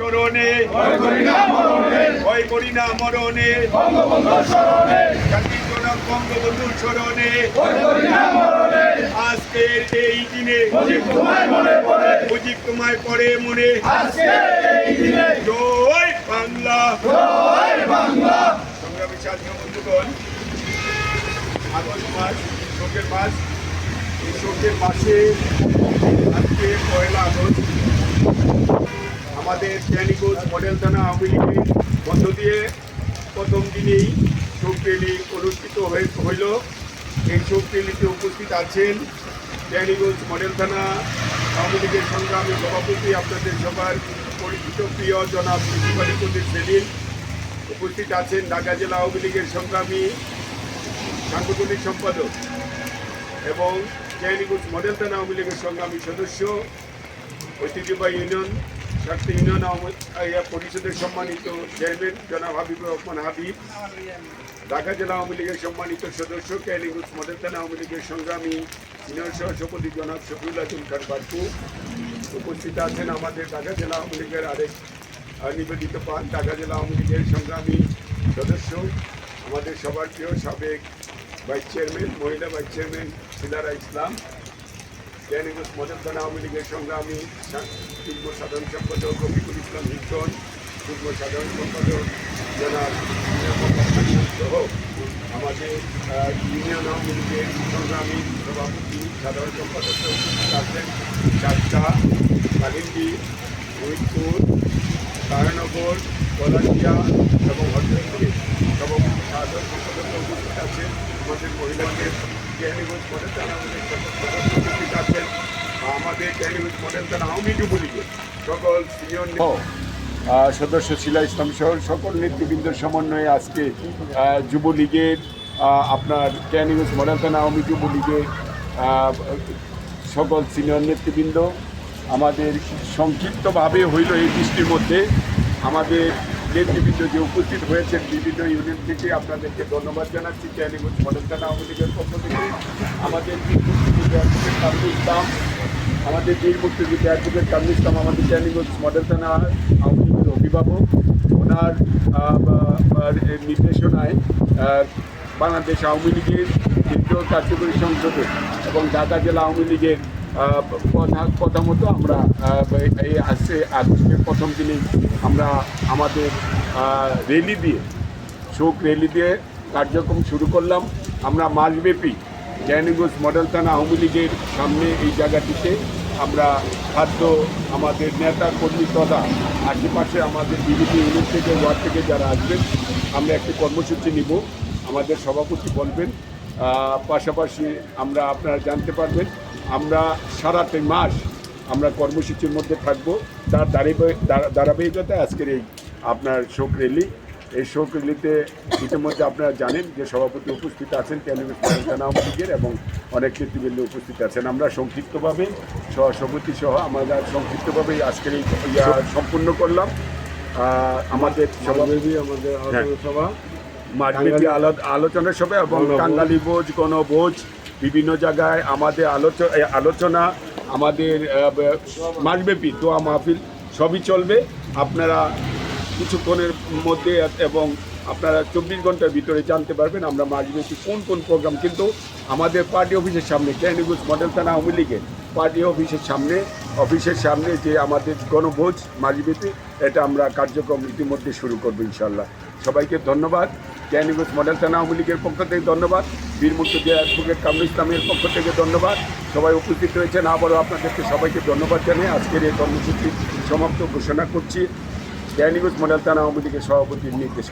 চরণে। ভয় করি না মরণে বঙ্গবন্ধুর চরণে। আজকের এই দিনে। মুজিব তোমায় পড়ে মনে। জয় বাংলা। বাংলা সংগ্রামী সাথী বন্ধুগণ, আগস্ট মাস, শোকের মাস। এই শোকের মাসে আজকে পয়লা আগস্ট। আমাদের ক্যানিগঞ্জ মডেল থানা আওয়ামী লীগের মধ্য দিয়ে প্রথম দিনেই শোক র্যালি অনুষ্ঠিত হয়ে হইল। এই শোক র্যালিতে উপস্থিত আছেন ক্যানিগঞ্জ মডেল থানা আওয়ামী লীগের সংগ্রামী সভাপতি, আপনাদের সবার পরিচিত প্রিয় জনাব কবির সেলিম। উপস্থিত আছেন ঢাকা জেলা আওয়ামী লীগের সংগ্রামী সাংগঠনিক সম্পাদক এবং ক্যানিগঞ্জ মডেল থানা আওয়ামী লীগের সংগ্রামী সদস্য, ঐতিহ্যবাহী ইউনিয়ন স্বার্থ ইউনিয়ন আওয়ামী- পরিষদের সম্মানিত চেয়ারম্যান জনাব হাবিবুর রহমান হাবিব, ঢাকা জেলা আওয়ামী লীগের সম্মানিত সদস্য ক্যানিগঞ্জ মডেল থানা আওয়ামী লীগের সংগ্রামী সিনিয়র সহসভাপতি জনাব শফিউল আজম খান বারকু উপস্থিত আছেন আমাদের ঢাকা জেলা আওয়ামী লীগের আরেক নিবেদিত পান, ঢাকা জেলা আওয়ামী লীগের সংগ্রামী সদস্য, আমাদের সবার প্রিয় সাবেক ভাইস চেয়ারম্যান, মহিলা vice chairman Silara Islam. Model থানা আওয়ামী লীগের সংগ্রামী যুগ্ম সাধারণ সম্পাদক রফিকুল ইসলাম হিজন যুগ্ম সাধারণ সম্পাদক জনাব সহ আমাদের ইউনিয়ন আওয়ামী লীগের সংগ্রামী সভাপতি সাধারণ সম্পাদক চারটা কালিন্দি ফরিদপুর তারানগর কলাচিয়া এবং হরদেবপুরে সভাপতি সাধারণ সম্পাদক উপস্থিত আছেন আমাদের মহিলাদের ক্যানিগঞ্জ মডেল থানা আওয়ামী লীগ সদস্য উপস্থিত আছেন আমাদের সকল সদস্য শিলা ইসলাম সহ সকল নেতৃবৃন্দের সমন্বয়ে আজকে যুবলীগের আপনার ক্যানিগঞ্জ মডেল থানা আওয়ামী যুবলীগের সকল সিনিয়র নেতৃবৃন্দ, আমাদের সংক্ষিপ্তভাবে হইল এই বৃষ্টির মধ্যে। আমাদের নেতৃবৃন্দ যে উপস্থিত হয়েছেন বিভিন্ন ইউনিট থেকে, আপনাদেরকে ধন্যবাদ জানাচ্ছি। ক্যানিগঞ্জ মডেল থানা আওয়ামী লীগের পক্ষ থেকে। আমাদের ইসলাম আমাদের বীর মুক্তিযুদ্ধ অ্যাডভোকেট কামরুল ইসলাম আমাদের ক্যানিগঞ্জ মডেল থানা আওয়ামী অভিভাবক, ওনার নির্দেশনায় বাংলাদেশ আওয়ামী লীগের কেন্দ্রীয় কার্যকরী সংসদে এবং ঢাকা জেলা আওয়ামী লীগের কথা কথা মতো আমরা এই আসছে আগস্টের প্রথম দিনে আমরা আমাদের র্যালি দিয়ে, শোক র্যালি দিয়ে কার্যক্রম শুরু করলাম। আমরা মাসব্যাপী জ্ঞানীগঞ্জ মডেল থানা আওয়ামী লীগের সামনে এই জায়গাটিতে আমরা খাদ্য, আমাদের নেতা কর্মী তথা আশেপাশে আমাদের বিভিন্ন ইউনিট থেকে, ওয়ার্ড থেকে যারা আসবেন, আমরা একটি কর্মসূচি নিব। আমাদের সভাপতি বলবেন পাশাপাশি আমরা আপনারা জানতে পারবেন, আমরা সারাটি মাস আমরা কর্মসূচির মধ্যে থাকব। তার ধারাবাহিকতায় আজকের এই আপনার শোক র্যালি এই শোক র্যালিতে ইতিমধ্যে আপনারা জানেন যে সভাপতি উপস্থিত আছেন থানা আওয়ামী লীগের এবং অনেক নেতৃবৃন্দ উপস্থিত আছেন। আমরা সংক্ষিপ্তভাবে সভাপতি সহ আমরা সংক্ষিপ্তভাবে আজকের এই ইয়া সম্পূর্ণ করলাম। আমাদের সভাপতি আমাদের সভা মাঠব্যাপী আলোচনা সভা এবং কাঙ্গালি ভোজ গণভোজ বিভিন্ন জায়গায় আমাদের আলোচনা আলোচনা আমাদের মাসব্যাপী দোয়া মাহফিল সবই চলবে। আপনারা কিছুক্ষণের মধ্যে এবং আপনারা চব্বিশ ঘণ্টার ভিতরে জানতে পারবেন আমরা মাঝব্যাপী কোন কোন প্রোগ্রাম কিন্তু আমাদের পার্টি অফিসের সামনে ক্যানিগুজ মডেল থানা আওয়ামী লীগের পার্টি অফিসের সামনে অফিসের সামনে যে আমাদের গণভোজ মাঝব্যাপী এটা আমরা কার্যক্রম ইতিমধ্যে শুরু করব ইনশাল্লাহ সবাইকে ধন্যবাদ। ক্যানিগুজ মডেল থানা আওয়ামী লীগের পক্ষ থেকে ধন্যবাদ। বীর মুক্তিযোদ্ধা অ্যাডভোকেট কামরুল ইসলামের পক্ষ থেকে ধন্যবাদ। সবাই উপস্থিত রয়েছেন। আবারও আপনাদেরকে সবাইকে ধন্যবাদ জানিয়ে আজকের এই কর্মসূচি সমাপ্ত ঘোষণা করছি। ক্যানিগুজ মডেল থানা আওয়ামী লীগের সভাপতির নির্দেশ